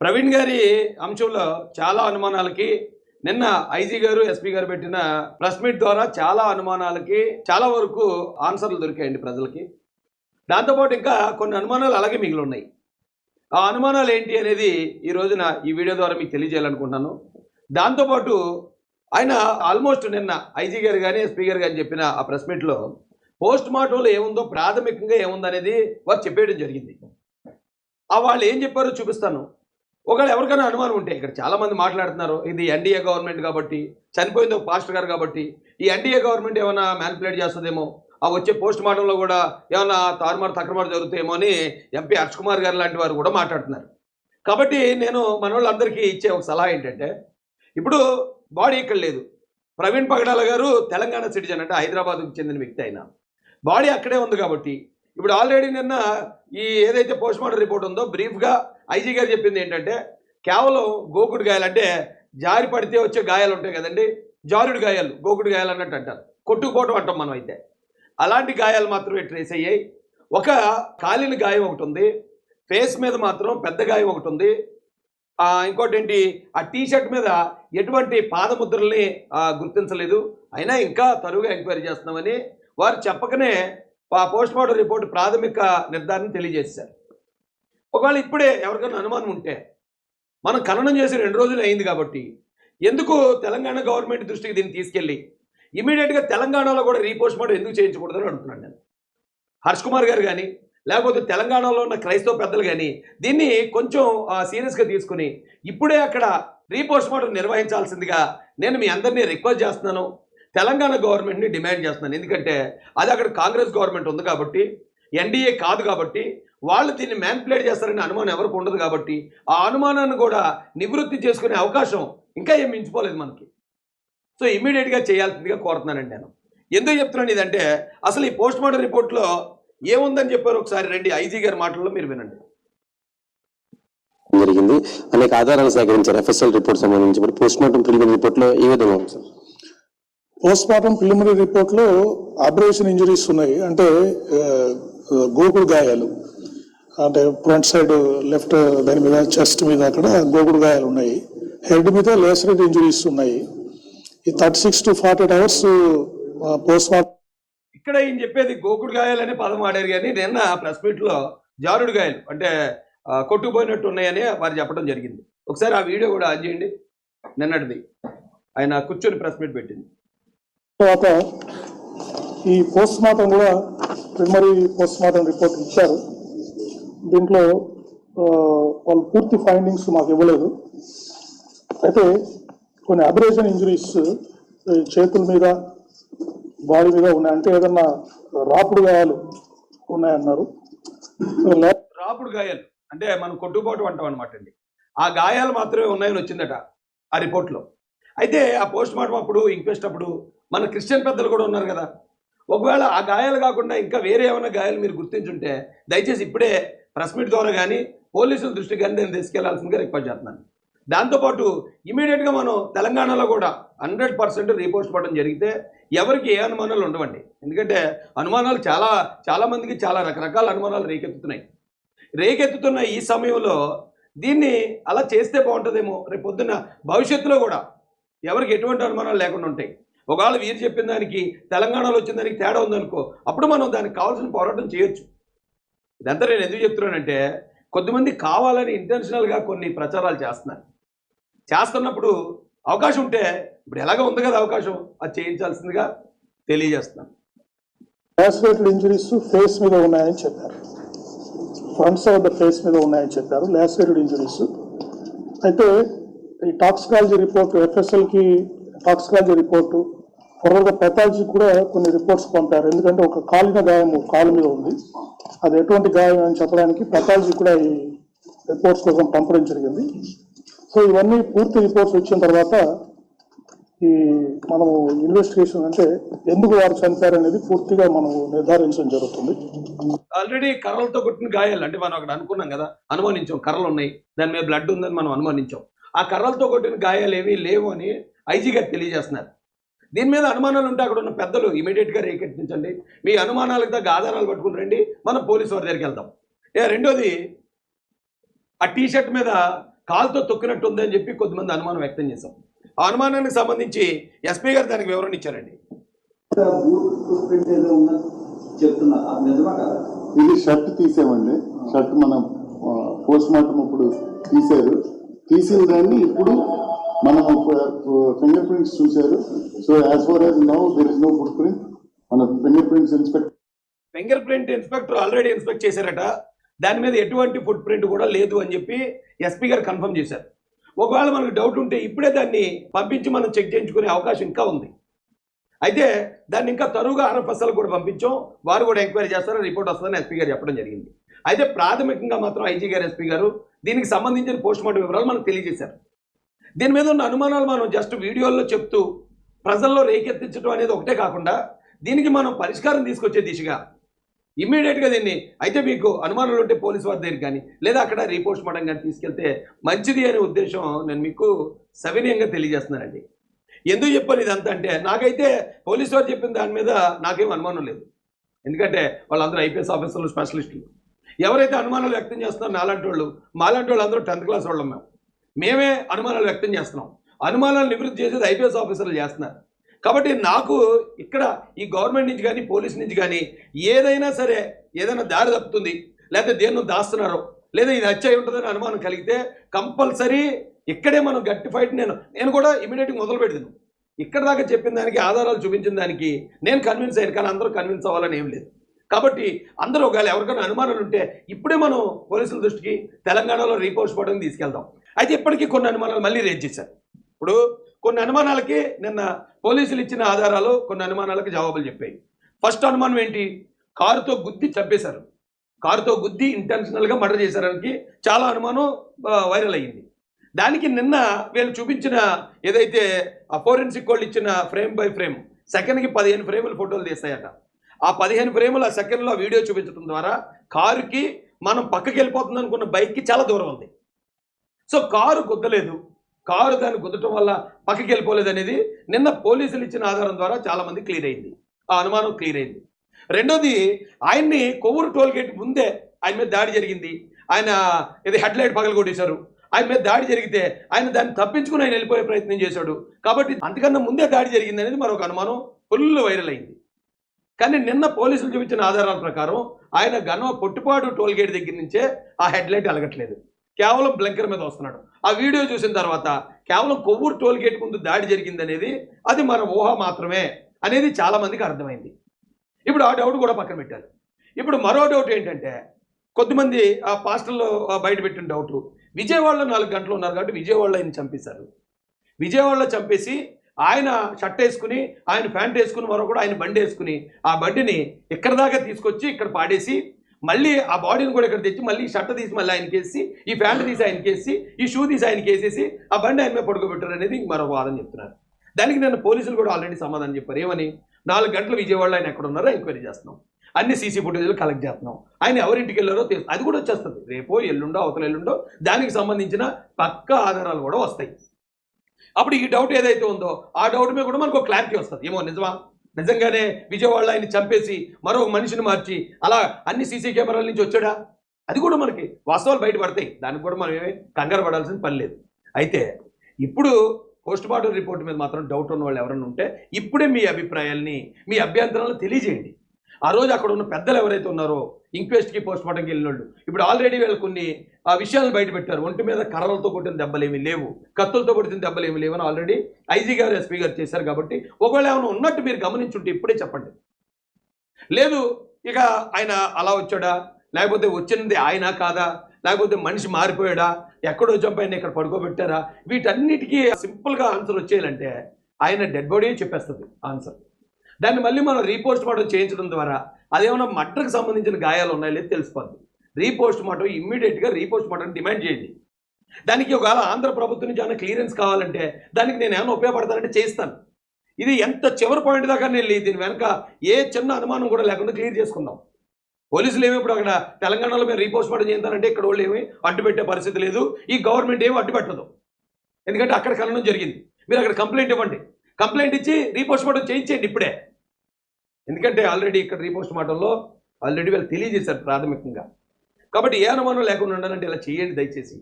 ప్రవీణ్ గారి అంశంలో చాలా అనుమానాలకి నిన్న ఐజీ గారు ఎస్పీ గారు పెట్టిన ప్రెస్ మీట్ ద్వారా చాలా అనుమానాలకి చాలా వరకు ఆన్సర్లు దొరికాయండి ప్రజలకి. దాంతోపాటు ఇంకా కొన్ని అనుమానాలు అలాగే మిగిలి ఉన్నాయి ఆ అనుమానాలు ఏంటి అనేది ఈ రోజున ఈ వీడియో ద్వారా మీకు తెలియజేయాలనుకుంటున్నాను. దాంతోపాటు ఆయన ఆల్మోస్ట్ నిన్న ఐజీ గారు కానీ ఎస్పీ గారు కానీ చెప్పిన ఆ ప్రెస్ మీట్లో పోస్ట్ మార్టంలో ఏముందో ప్రాథమికంగా ఏముందనేది వారు చెప్పేయడం జరిగింది. ఆ వాళ్ళు ఏం చెప్పారో చూపిస్తాను. ఒకవేళ ఎవరికైనా అనుమానం ఉంటే ఇక్కడ చాలామంది మాట్లాడుతున్నారు ఇది ఎన్డీఏ గవర్నమెంట్ కాబట్టి చనిపోయింది ఒక పాస్టర్ గారు కాబట్టి ఈ ఎన్డీఏ గవర్నమెంట్ ఏమైనా మ్యానిపులేట్ చేస్తుందేమో ఆ వచ్చే పోస్ట్ మార్టంలో కూడా ఏమైనా తారుమారు తక్రమారు జరుగుతాయేమో అని ఎంపీ హర్ష్ కుమార్ గారు లాంటి వారు కూడా మాట్లాడుతున్నారు. కాబట్టి నేను మన వాళ్ళందరికీ ఇచ్చే ఒక సలహా ఏంటంటే ఇప్పుడు బాడీ ఇక్కడ లేదు. ప్రవీణ్ పగడాల గారు తెలంగాణ సిటిజన్ అంటే హైదరాబాద్కు చెందిన వ్యక్తి అయినా. బాడీ అక్కడే ఉంది కాబట్టి ఇప్పుడు ఆల్రెడీ నిన్న ఈ ఏదైతే పోస్ట్ మార్టం రిపోర్ట్ ఉందో బ్రీఫ్గా ఐజీ గారు చెప్పింది ఏంటంటే కేవలం గోకుడు గాయాలు అంటే జారి పడితే వచ్చే గాయాలు ఉంటాయి కదండి జారుడు గాయాలు గోకుడు గాయాలు అన్నట్టు అంటారు. కొట్టుకుపోవటం అంటాం మనం అయితే. అలాంటి గాయాలు మాత్రమే ట్రేస్ అయ్యాయి. ఒక కాలిన గాయం ఒకటి ఉంది ఫేస్ మీద మాత్రం పెద్ద గాయం ఒకటి ఉంది. ఇంకోటి ఏంటి ఆ టీ షర్ట్ మీద ఎటువంటి పాదముద్రల్ని గుర్తించలేదు. అయినా ఇంకా తరువుగా ఎంక్వైరీ చేస్తున్నామని వారు చెప్పకనే ఆ పోస్ట్ మార్టం రిపోర్ట్ ప్రాథమిక నిర్ధారణ తెలియజేశారు. ఒకవేళ ఇప్పుడే ఎవరికైనా అనుమానం ఉంటే మనం ఖననం చేసి రెండు రోజులు అయింది కాబట్టి ఎందుకు తెలంగాణ గవర్నమెంట్ దృష్టికి దీన్ని తీసుకెళ్ళి ఇమీడియట్గా తెలంగాణలో కూడా రీపోస్ట్ మార్టం ఎందుకు చేయించకూడదని అడుగుతున్నాను నేను. హర్ష్ కుమార్ గారు కానీ లేకపోతే తెలంగాణలో ఉన్న క్రైస్తవ పెద్దలు కానీ దీన్ని కొంచెం సీరియస్గా తీసుకుని ఇప్పుడే అక్కడ రీపోస్ట్ మార్టం నిర్వహించాల్సిందిగా నేను మీ అందరినీ రిక్వెస్ట్ చేస్తున్నాను. తెలంగాణ గవర్నమెంట్ని డిమాండ్ చేస్తున్నాను. ఎందుకంటే అది అక్కడ కాంగ్రెస్ గవర్నమెంట్ ఉంది కాబట్టి ఎన్డీఏ కాదు కాబట్టి వాళ్ళు దీన్ని మ్యాన్పులేట్ చేస్తారనే అనుమానం ఎవరికి ఉండదు కాబట్టి ఆ అనుమానాన్ని కూడా నివృత్తి చేసుకునే అవకాశం ఇంకా ఏం మించిపోలేదు మనకి. సో ఇమీడియట్గా చేయాల్సిందిగా కోరుతున్నానండి నేను. ఎందుకు చెప్తున్నాను ఇదంటే అసలు ఈ పోస్ట్ మార్టం రిపోర్ట్లో ఏముందని చెప్పారు ఒకసారి రండి ఐజీ గారి మాటల్లో మీరు వినండి. జరిగింది. అనేక ఆధారాలు సేకరించారు. ఎఫ్ఎస్ఎల్ రిపోర్ట్ సంబంధించి. పోస్ట్ మార్టం ప్రిలిమినరీ రిపోర్ట్లో ఏ విధంగా ఉంది సార్. పోస్ట్ మార్టం ప్రిలిమినరీ రిపోర్ట్లో అబ్రేషన్ ఇంజరీస్ ఉన్నాయి. అంటే గోకుడు గాయాలు. అంటే ఫ్రంట్ సైడ్ లెఫ్ట్ దాని మీద చెస్ట్ మీద అక్కడ గోకుడు గాయాలు ఉన్నాయి. హెడ్ మీద లేసరేట్ ఇంజరీస్ ఉన్నాయి. ఈ thirty six to forty eight hours post mortem ఇక్కడ ఈయన చెప్పేది? గోకుడు గాయాలు అనే పదం ఆడారు కానీ నిన్న ప్రెస్ మీట్లో జారుడు గాయాలు అంటే కొట్టుకుపోయినట్టు ఉన్నాయని వారు చెప్పడం జరిగింది. ఒకసారి ఆ వీడియో కూడా ఆన్ చేయండి. నిన్నటిది. ఆయన కూర్చొని ప్రెస్ మీట్ పెట్టింది. తర్వాత ఈ పోస్ట్ మార్టం కూడా ప్రిమరీ పోస్ట్ మార్టం రిపోర్ట్ ఇచ్చారు. దీంట్లో వాళ్ళు పూర్తి ఫైండింగ్స్ మాకు ఇవ్వలేదు. అయితే కొన్ని అబ్రేషన్ ఇంజరీస్ చేతుల మీద బాడీ మీద ఉన్నాయి. అంటే ఏదన్నా రాపుడు గాయాలు ఉన్నాయన్నారు. రాపుడు గాయాలు. అంటే మనం కొట్టుబాటు అంటాం అనమాట అండి. ఆ గాయాలు మాత్రమే ఉన్నాయని వచ్చిందట ఆ రిపోర్ట్లో. అయితే ఆ పోస్ట్ మార్టం అప్పుడు ఇంక్వెస్ట్ అప్పుడు మన క్రిస్టియన్ పెద్దలు కూడా ఉన్నారు కదా. ఒకవేళ ఆ గాయాలు కాకుండా ఇంకా వేరే ఏమైనా గాయాలు మీరు గుర్తించుంటే దయచేసి ఇప్పుడే ప్రెస్ మీట్ ద్వారా కానీ పోలీసుల దృష్టికి కానీ నేను తీసుకెళ్ళాల్సిందిగా రిక్వెస్ట్ చేస్తున్నాను. దాంతోపాటు ఇమీడియట్గా మనం తెలంగాణలో కూడా హండ్రెడ్ పర్సెంట్ రీపోస్ట్ పడడం జరిగితే ఎవరికి ఏ అనుమానాలు ఉండవండి. ఎందుకంటే అనుమానాలు చాలా చాలా మందికి చాలా రకరకాల అనుమానాలు రేకెత్తుతున్నాయి. రేకెత్తుతున్న ఈ సమయంలో దీన్ని అలా చేస్తే బాగుంటుందేమో రేపు పొద్దున్న భవిష్యత్తులో కూడా ఎవరికి ఎటువంటి అనుమానాలు లేకుండా ఉంటాయి. ఒకవేళ వీరు చెప్పిన దానికి తెలంగాణలో వచ్చిన దానికి తేడా ఉందనుకో అప్పుడు మనం దానికి కావాల్సిన పోరాటం చేయొచ్చు. ఇదంతా నేను ఎందుకు చెప్తున్నానంటే కొద్దిమంది కావాలని ఇంటెన్షనల్గా కొన్ని ప్రచారాలు చేస్తున్నారు. చేస్తున్నప్పుడు అవకాశం ఉంటే ఇప్పుడు ఎలాగ ఉంది కదా అవకాశం అది చేయించాల్సిందిగా తెలియజేస్తున్నాను. లాసరేటెడ్ ఇంజరీస్ ఫేస్ మీద ఉన్నాయని చెప్పారు. ఫ్రంట్ సైడ్ ఫేస్ మీద ఉన్నాయని చెప్పారు. లాసరేటెడ్ ఇంజరీస్ అయితే ఈ టాక్సికాలజీ రిపోర్ట్ ఎఫ్ఎస్ఎల్కి టాక్సికాలజీ రిపోర్టు ఫర్దర్గా పెథాలజీ కూడా కొన్ని రిపోర్ట్స్ పంపారు. ఎందుకంటే ఒక కాలిన గాయం కాలు మీద ఉంది. అది ఎటువంటి గాయం అని చెప్పడానికి పెథాలజీ కూడా ఈ రిపోర్ట్స్ కోసం పంపడం జరిగింది. సో ఇవన్నీ పూర్తి రిపోర్ట్స్ వచ్చిన తర్వాత ఈ మనము ఇన్వెస్టిగేషన్ అంటే ఎందుకు వారు చనిపోయారు అనేది పూర్తిగా మనము నిర్ధారించడం జరుగుతుంది. ఆల్రెడీ కర్రలతో కొట్టిన గాయాలు అంటే మనం అక్కడ అనుకున్నాం కదా అనుమానించాం. కర్రలు ఉన్నాయి దాని మీద బ్లడ్ ఉందని మనం అనుమానించాం. ఆ కర్రలతో కొట్టిన గాయాలు ఏమీ లేవు అని ఐజీ గారు తెలియజేస్తున్నారు. దీని మీద అనుమానాలు ఉంటే అక్కడ ఉన్న పెద్దలు ఇమీడియట్గా రేకెత్తించండి. మీ అనుమానాలకు తగ్గ ఆధారాలు పట్టుకుని రండి. మనం పోలీసు వారి దగ్గరికి వెళ్దాం. ఏ రెండోది ఆ టీ షర్ట్ మీద కాలుతో తొక్కినట్టు ఉందని చెప్పి కొద్దిమంది అనుమానం వ్యక్తం చేశాం. ఆ అనుమానానికి సంబంధించి ఎస్పీ గారు దానికి వివరణ ఇచ్చారండి. బూట్ ఫుట్ ప్రింట్ ఏదో ఉన్నది చెప్తున్నారు. అది నిజమా కదా? ఇది షర్ట్ తీసామండి. షర్ట్ మనం పోస్ట్ మార్టం ఇప్పుడు తీశారు. తీసిన దాన్ని ఇప్పుడు మనం ఫింగర్ ప్రింట్స్ చూశారు. So as far as now there is no footprint మన fingerprints inspector fingerprint inspector already inspect చేశారట. దాని మీద ఎటువంటి ఫుట్ ప్రింట్ కూడా లేదు అని చెప్పి ఎస్పీ గారు కన్ఫర్మ్ చేశారు. ఒకవేళ మనకు డౌట్ ఉంటే ఇప్పుడే దాన్ని పంపించి మనం చెక్ చేయించుకునే అవకాశం ఇంకా ఉంది. అయితే దాన్ని ఇంకా తరువుగా ఆర్ఎఫ్ఎస్ఎల్ కూడా పంపించాం. వారు కూడా ఎంక్వైరీ చేస్తారు రిపోర్ట్ వస్తుందని ఎస్పీ గారు చెప్పడం జరిగింది. అయితే ప్రాథమికంగా మాత్రం ఐజీ గారు ఎస్పీ గారు దీనికి సంబంధించిన పోస్ట్ మార్టం వివరాలు మనకు తెలియజేశారు. దీని మీద ఉన్న అనుమానాలు మనం జస్ట్ వీడియోల్లో చెప్తూ ప్రజల్లో రేకెత్తించడం అనేది ఒకటే కాకుండా దీనికి మనం పరిష్కారం తీసుకొచ్చే దిశగా ఇమ్మీడియట్గా దీన్ని అయితే మీకు అనుమానాలు ఉంటే పోలీసు వారి దగ్గరికి కానీ లేదా అక్కడ రీపోస్ట్ మార్టం కానీ తీసుకెళ్తే మంచిది అనే ఉద్దేశం నేను మీకు సవినయంగా తెలియజేస్తున్నానండి. ఎందుకు చెప్పాను ఇదంతా అంటే నాకైతే పోలీసు వారు చెప్పిన దాని మీద నాకేం అనుమానం లేదు. ఎందుకంటే వాళ్ళందరూ ఐపీఎస్ ఆఫీసర్లు స్పెషలిస్టులు. ఎవరైతే అనుమానాలు వ్యక్తం చేస్తున్నారో నాలాంటి వాళ్ళు మాలాంటి వాళ్ళు అందరూ టెన్త్ క్లాస్ వాళ్ళం మేము. మేమే అనుమానాలు వ్యక్తం చేస్తున్నాం. అనుమానాలు నివృత్తి చేసేది ఐపీఎస్ ఆఫీసర్లు చేస్తున్నారు. కాబట్టి నాకు ఇక్కడ ఈ గవర్నమెంట్ నుంచి కానీ పోలీస్ నుంచి కానీ ఏదైనా సరే ఏదైనా దారి తప్పుతుంది లేదా దేన్ని దాస్తున్నారో లేదా ఇది హత్య అయి ఉంటుందని అనుమానం కలిగితే కంపల్సరీ ఇక్కడే మనం గట్టి ఫైట్ నేను నేను కూడా ఇమీడియట్గా మొదలు పెడతాను. ఇక్కడ దాకా చెప్పిన దానికి ఆధారాలు చూపించిన దానికి నేను కన్విన్స్ అయ్యాను కానీ అందరూ కన్విన్స్ అవ్వాలని ఏం లేదు. కాబట్టి అందరూ ఒకవేళ ఎవరికైనా అనుమానాలు ఉంటే ఇప్పుడే మనం పోలీసుల దృష్టికి తెలంగాణలో రీపోస్ట్ పడడం తీసుకెళ్దాం. అయితే ఇప్పటికీ కొన్ని అనుమానాలు మళ్ళీ రేజ్ చేశారు. ఇప్పుడు కొన్ని అనుమానాలకి నిన్న పోలీసులు ఇచ్చిన ఆధారాలు కొన్ని అనుమానాలకు జవాబులు చెప్పాయి. ఫస్ట్ అనుమానం ఏంటి? కారుతో గుద్ది చంపేశారు. కారుతో గుద్ది ఇంటెన్షనల్గా మర్డర్ చేశారనికి చాలా అనుమానం వైరల్ అయ్యింది. దానికి నిన్న వీళ్ళు చూపించిన ఏదైతే ఆ ఫోరెన్సిక్ వాళ్ళు ఇచ్చిన ఫ్రేమ్ బై ఫ్రేమ్ సెకండ్కి పదిహేను ఫ్రేములు ఫోటోలు తీస్తాయట. ఆ పదిహేను ఫ్రేములు ఆ సెకండ్లో వీడియో చూపించడం ద్వారా కారుకి మనం పక్కకి వెళ్ళిపోతుంది అనుకున్న బైక్కి చాలా దూరం ఉంది. So car గుద్దలేదు. కారు దాన్ని గుద్దటం వల్ల పక్కకి వెళ్ళిపోలేదు అనేది నిన్న పోలీసులు ఇచ్చిన ఆధారం ద్వారా చాలా మంది క్లియర్ అయింది. ఆ అనుమానం క్లియర్ అయింది. రెండోది ఆయన్ని కొవ్వూరు టోల్గేట్ ముందే ఆయన మీద దాడి జరిగింది. ఆయన ఇది హెడ్ లైట్ పగలు కొట్టేశారు ఆయన మీద దాడి జరిగితే ఆయన దాన్ని తప్పించుకుని ఆయన వెళ్ళిపోయే ప్రయత్నం చేశాడు. కాబట్టి అంతకన్నా ముందే దాడి జరిగింది అనేది మరొక అనుమానం ఫుల్ వైరల్ అయింది. కానీ నిన్న పోలీసులు చూపించిన ఆధారాల ప్రకారం ఆయన గనవ పొట్టుపాటు టోల్గేట్ దగ్గర నుంచే ఆ హెడ్ లైట్ అలగట్లేదు. కేవలం బ్లంకర్ మీద వస్తున్నాడు. ఆ వీడియో చూసిన తర్వాత కేవలం కొవ్వూరు టోల్ గేట్ ముందు దాడి జరిగిందనేది అది మన ఊహ మాత్రమే అనేది చాలామందికి అర్థమైంది. ఇప్పుడు ఆ డౌట్ కూడా పక్కన పెట్టారు. ఇప్పుడు మరో డౌట్ ఏంటంటే కొద్దిమంది ఆ పాస్టల్లో బయట పెట్టిన డౌట్ విజయవాడలో నాలుగు గంటలు ఉన్నారు కాబట్టి విజయవాడలో ఆయన చంపేశారు. విజయవాడలో చంపేసి ఆయన షర్ట్ వేసుకుని ఆయన ప్యాంట్ వేసుకుని కూడా ఆయన బండి వేసుకుని ఆ బండిని ఇక్కడ దాకా తీసుకొచ్చి ఇక్కడ పాడేసి మళ్ళీ ఆ బాడీని కూడా ఇక్కడ తెచ్చి మళ్ళీ షర్ట్ తీసి మళ్ళీ ఆయనకి వేసి ఈ ప్యాంట్ తీసి ఆయనకి వేసి ఈ షూ తీసి ఆయనకి వేసేసి ఆ బండి ఆయన మీద పడుకోబెట్టారు అనేది మరొక వాదన చెప్తున్నారు. దానికి నేను పోలీసులు కూడా ఆల్రెడీ సమాధానం చెప్పారు. ఏమని? నాలుగు గంటలు విజయవాడలో ఆయన ఎక్కడ ఉన్నారో ఎంక్వైరీ చేస్తున్నాం. అన్ని సీసీ ఫుటేజ్లు కలెక్ట్ చేస్తున్నాం. ఆయన ఎవరింటికి వెళ్ళారో తెలుసు అది కూడా వచ్చేస్తుంది. రేపో ఎల్లుండో అవతల ఎల్లుండో దానికి సంబంధించిన పక్క ఆధారాలు కూడా వస్తాయి. అప్పుడు ఈ డౌట్ ఏదైతే ఉందో ఆ డౌట్ మీద కూడా మనకు క్లారిటీ వస్తుంది. ఏమో నిజమా? నిజంగానే విజయవాడలో ఆయన చంపేసి మరో మనిషిని మార్చి అలా అన్ని సీసీ కెమెరాల నుంచి వచ్చాడా? అది కూడా మనకి వాస్తవాలు బయటపడతాయి దానికి కూడా మనం ఏమీ కంగారు పడాల్సిన పని లేదు. అయితే ఇప్పుడు పోస్ట్ మార్టం రిపోర్ట్ మీద మాత్రం డౌట్ ఉన్న వాళ్ళు ఎవరైనా ఉంటే ఇప్పుడే మీ అభిప్రాయాల్ని మీ అభ్యంతరాలను తెలియజేయండి. ఆ రోజు అక్కడ ఉన్న పెద్దలు ఎవరైతే ఉన్నారో ఇంక్వెస్ట్కి పోస్ట్ మార్టంకి వెళ్ళిన వాళ్ళు ఇప్పుడు ఆల్రెడీ వీళ్ళు కొన్ని ఆ విషయాలు బయట పెట్టారు. ఒంటి మీద కర్రలతో కొట్టిన దెబ్బలేమి లేవు. కత్తులతో కొట్టిన దెబ్బలేమి లేవని ఆల్రెడీ ఐజీ గారు ఎస్పీ గారు చేశారు కాబట్టి ఒకవేళ ఏమైనా ఉన్నట్టు మీరు గమనించుంటే ఇప్పుడే చెప్పండి. లేదు ఇక ఆయన అలా వచ్చాడా? లేకపోతే వచ్చింది ఆయన కాదా? లేకపోతే మనిషి మారిపోయాడా? ఎక్కడో చంపాయని ఇక్కడ పడుకోబెట్టారా? వీటన్నిటికీ సింపుల్గా ఆన్సర్ వచ్చేయాలంటే ఆయన డెడ్ బాడీ చెప్పేస్తుంది ఆన్సర్ దాన్ని మళ్ళీ మనం రీపోస్ట్ మార్టం చేయించడం ద్వారా అదేమన్నా మర్డర్కి సంబంధించిన గాయాలు ఉన్నాయో లేదో తెలిసిపోద్ది రీపోస్ట్ మార్టం ఇమ్మీడియట్గా రీపోస్ట్ మార్టం డిమాండ్ చేయండి. దానికి ఒకవేళ ఆంధ్ర ప్రభుత్వం నుంచి ఏమైనా క్లియరెన్స్ కావాలంటే దానికి నేను ఏమైనా ఉపయోగపడతానంటే చేస్తాను ఇది ఎంత చివరి పాయింట్ దాకా నేను దీని వెనక ఏ చిన్న అనుమానం కూడా లేకుండా క్లియర్ చేసుకుందాం. పోలీసులు ఏమి ఇప్పుడు అక్కడ తెలంగాణలో మేము రీపోస్ట్ మార్టం చేయాలంటే ఇక్కడ వాళ్ళు ఏమి అడ్డు పెట్టే పరిస్థితి లేదు. ఈ గవర్నమెంట్ ఏమి అడ్డు పెట్టదు ఎందుకంటే అక్కడ కలనం జరిగింది. మీరు అక్కడ కంప్లైంట్ ఇవ్వండి. కంప్లైంట్ ఇచ్చి రీపోస్ట్ మార్టం చేయించేయండి ఇప్పుడే. ఎందుకంటే ఆల్రెడీ ఇక్కడ రీపోస్ట్ మార్టంలో ఆల్రెడీ వీళ్ళు తెలియజేశారు ప్రాథమికంగా. కాబట్టి ఏ అనుమానం లేకుండా ఉండాలంటే ఇలా చేయండి దయచేసి.